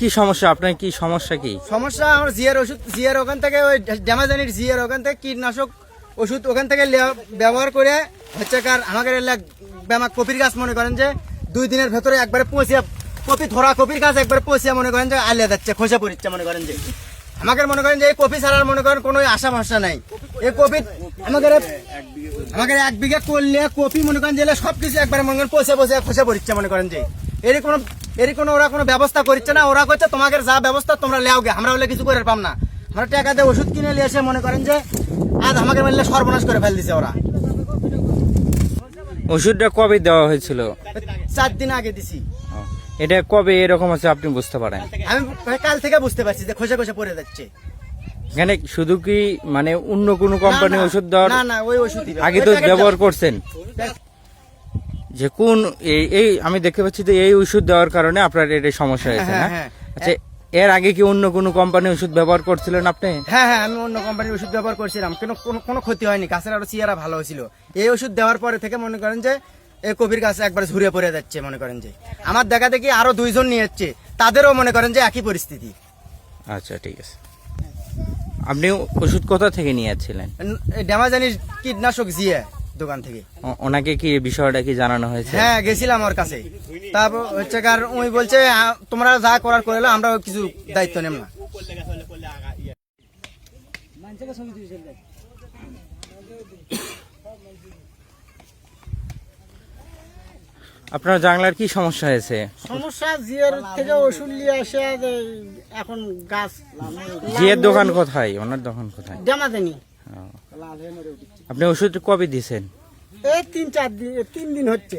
কি সমস্যা? আপনার কি সমস্যা কি? সমস্যা আমার জিয়ার ওষুধ, জিয়ার ওখান থেকে ওই ড্যামাজানির জিয়ার ওখান থেকে কীটনাশক ওষুধ ওখান থেকে ব্যবহার করে হচ্ছে কার আমাদের এলাক ব্যামাক কপির গাছ মনে করেন যে দুই দিনের ভেতরে একবারে পৌঁছিয়া কপি ধরা কপির গাছ একবারে পৌঁছিয়া মনে করেন যে আলিয়া যাচ্ছে, খসে পড়িচ্ছে মনে করেন যে। আমাকে মনে করেন যে এই কপি ছাড়ার মনে করেন কোনো আশা ভরসা নাই। এই কপি আমাদের আমাদের এক বিঘা করলে কপি মনে করেন যে সব কিছু একবারে মনে করেন পৌঁছে পৌঁছে খসে পড়িচ্ছে মনে করেন যে। এরই কোনো এরই কোনো ওরা কোনো ব্যবস্থা করছে না ওরা করছে তোমাদের যা ব্যবস্থা তোমরা লেও গে আমরা হলে কিছু করে পাম না। আমরা টাকা দিয়ে ওষুধ কিনে নিয়ে এসে মনে করেন যে আজ আমাকে বললে সর্বনাশ করে ফেল দিছে ওরা। ওষুধটা কবে দেওয়া হয়েছিল? চার দিন আগে দিছি। এটা কবে এরকম আছে আপনি বুঝতে পারেন? আমি কাল থেকে বুঝতে পারছি যে খসে খসে পড়ে যাচ্ছে। এখানে শুধু কি মানে অন্য কোনো কোম্পানি ওষুধ দেওয়ার না না ওই ওষুধই। আগে তো ব্যবহার করছেন। যে কোন এই আমি দেখতে পাচ্ছি যে এই ওষুধ দেওয়ার কারণে আপনার এটা সমস্যা হয়েছে না? হ্যাঁ, হ্যাঁ। আচ্ছা এর আগে কি অন্য কোনো কোম্পানি ওষুধ ব্যবহার করছিলেন আপনি? হ্যাঁ হ্যাঁ আমি অন্য কোম্পানির ওষুধ ব্যবহার করছিলাম। কিন্তু কোনো কোনো ক্ষতি হয়নি গাছের আরও চেয়ারা ভালো হয়েছিল। এই ওষুধ দেওয়ার পরে থেকে মনে করেন যে এই কবির গাছ একবার ঝুড়ে পড়ে যাচ্ছে মনে করেন যে। আমার দেখা দেখি আরও দুইজন নিয়ে যাচ্ছে তাদেরও মনে করেন যে একই পরিস্থিতি। আচ্ছা ঠিক আছে। আপনি ওষুধ কোথা থেকে নিয়ে যাচ্ছিলেন ড্যামাজানির কীটনাশক জিয়ে। দোকান থেকে। ওনাকে কি বিষয়টা কি জানানো হয়েছে? হ্যাঁ গেছিলাম ওর কাছে। তারপর হচ্ছে কার ওই বলছে তোমরা যা করার করে আমরা কিছু দায়িত্ব নেব না। আপনার জানলার কি সমস্যা হয়েছে? সমস্যা জিয়ের থেকে ওষুধ নিয়ে আসে এখন গাছ জিয়ের দোকান কোথায়? ওনার দোকান কোথায়? জমা দেনি ও। আপনি ওষুধ কবে দিয়েছেন? এই তিন চার দিন তিন দিন হচ্ছে।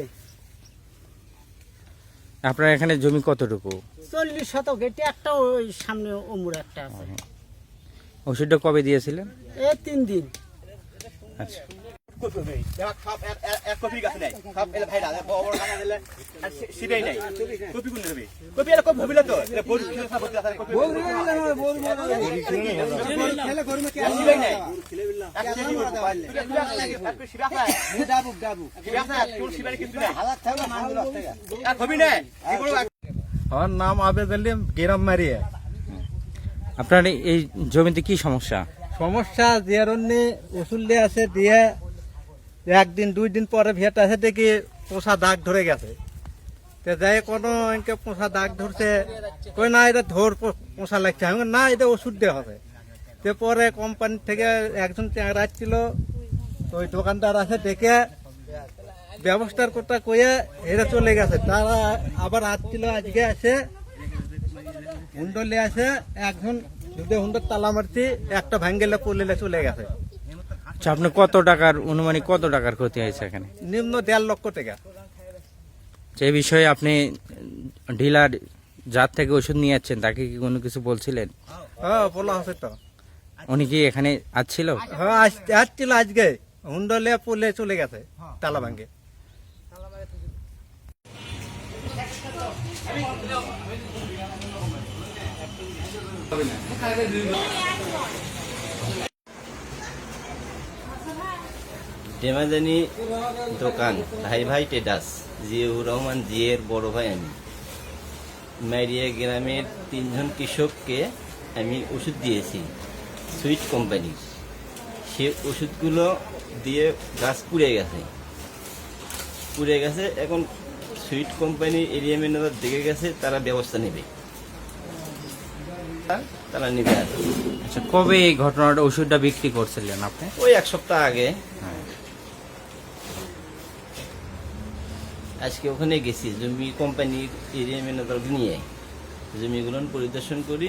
আপনার এখানে জমি কতটুকু? চল্লিশ শতক এটি একটা ওই সামনে অমুর একটা আছে। ওষুধটা কবে দিয়েছিলেন? এই তিন দিন। আচ্ছা। আমার নাম আবেদ আলী গ্রাম মারিয়া। আপনার এই জমিতে কি সমস্যা? সমস্যা যে জন্য ওষুধ দিয়ে আছে দিয়ে একদিন দুই দিন পরে ভেট আছে দেখি পোষা দাগ ধরে গেছে। তো যাই কোনো এনকে পোষা দাগ ধরছে কই না এটা ধর পো- পোষা লাগছে। আমি না এটা ওষুধ দেওয়া হবে। তো পরে কোম্পানি থেকে একজন চ্যাংরা আসছিল। ওই দোকানদার আছে দেখে ব্যবস্থার কথা কয়ে এরা চলে গেছে। তারা আবার আসছিল আজকে আসে হুন্ডলে আছে একজন দুটো হুন্ডর তালা মারছি একটা ভাঙ্গেলে পড়লে চলে গেছে। আচ্ছা আপনি কত টাকার অনুমানিক কত টাকার ক্ষতি হয়েছে এখানে? নিম্ন দেড় লক্ষ টাকা। যে বিষয়ে আপনি ডিলার যার থেকে ওষুধ নিয়ে যাচ্ছেন তাকে কি কোনো কিছু বলছিলেন? হ্যাঁ বলা হচ্ছে তো। উনি কি এখানে আসছিল? হ্যাঁ আস- আসছিল আজকে। হুন্ডলে পড়লে চলে গেছে তালা ভাঙ্গে ডেমাজানি দোকান ভাই ভাই টেডাস জিয়াউর রহমান জিয়ের বড় ভাই আমি। মাইরিয়া গ্রামের তিনজন কৃষককে আমি ওষুধ দিয়েছি। Sweet company. সে ওষুধগুলো দিয়ে গাছ পুড়ে গেছে। পুড়ে গেছে এখন সুইট কোম্পানি এরিয়া ম্যানেজার দেখে গেছে তারা ব্যবস্থা নেবে। তারা নেবে আর আচ্ছা কবে এই ঘটনাটা ওষুধটা বিক্রি করছিলেন আপনি? ওই এক সপ্তাহ আগে। আজকে ওখানে গেছি জমি কোম্পানির এরিয়া ম্যানেজার নিয়ে। জমিগুলো পরিদর্শন করি।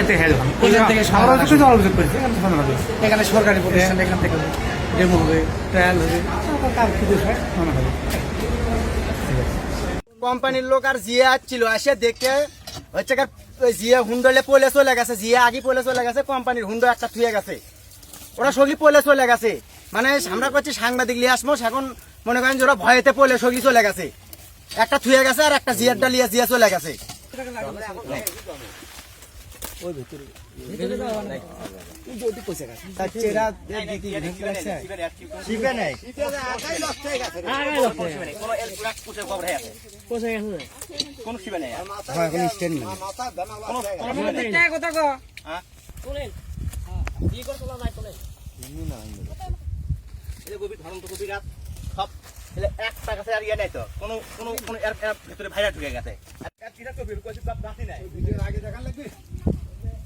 এতে এখানে সরকারি প্রতিষ্ঠান হ্যাঁ। এখান থেকে ডেমো হবে ট্রায়াল হবে। মনে হবে কোম্পানির লোক আর জিয়া ছিল আসে দেখে হচ্ছে জিয়া হুন্ডলে পলে চলে গেছে জিয়া আগে পলে চলে গেছে কোম্পানির হুন্দ একটা থুয়ে গেছে। ওরা সগি পলে চলে গেছে। মানে আমরা করছি সাংবাদিক লিয়ে আসব এখন মনে করেন যে ওরা ভয়েতে পলে সগলি চলে গেছে। একটা থুয়ে গেছে আর একটা জিয়ারটা লিয়ে জিয়া চলে গেছে। ওই ভেতরে। নাই তুই নাই। আগাই লক্ষ্য নাই? হ্যাঁ কোন স্ট্যান্ড নাই। হ্যাঁ? সব এলে একটা কাছে আর ইয়ে নাই তো? কোন কোন কোন এর ভেতরে ভাইরা ঢুকে গেছে। আর কিরা তো বের কইছি বাপ রাখি আগে দেখান লাগবে?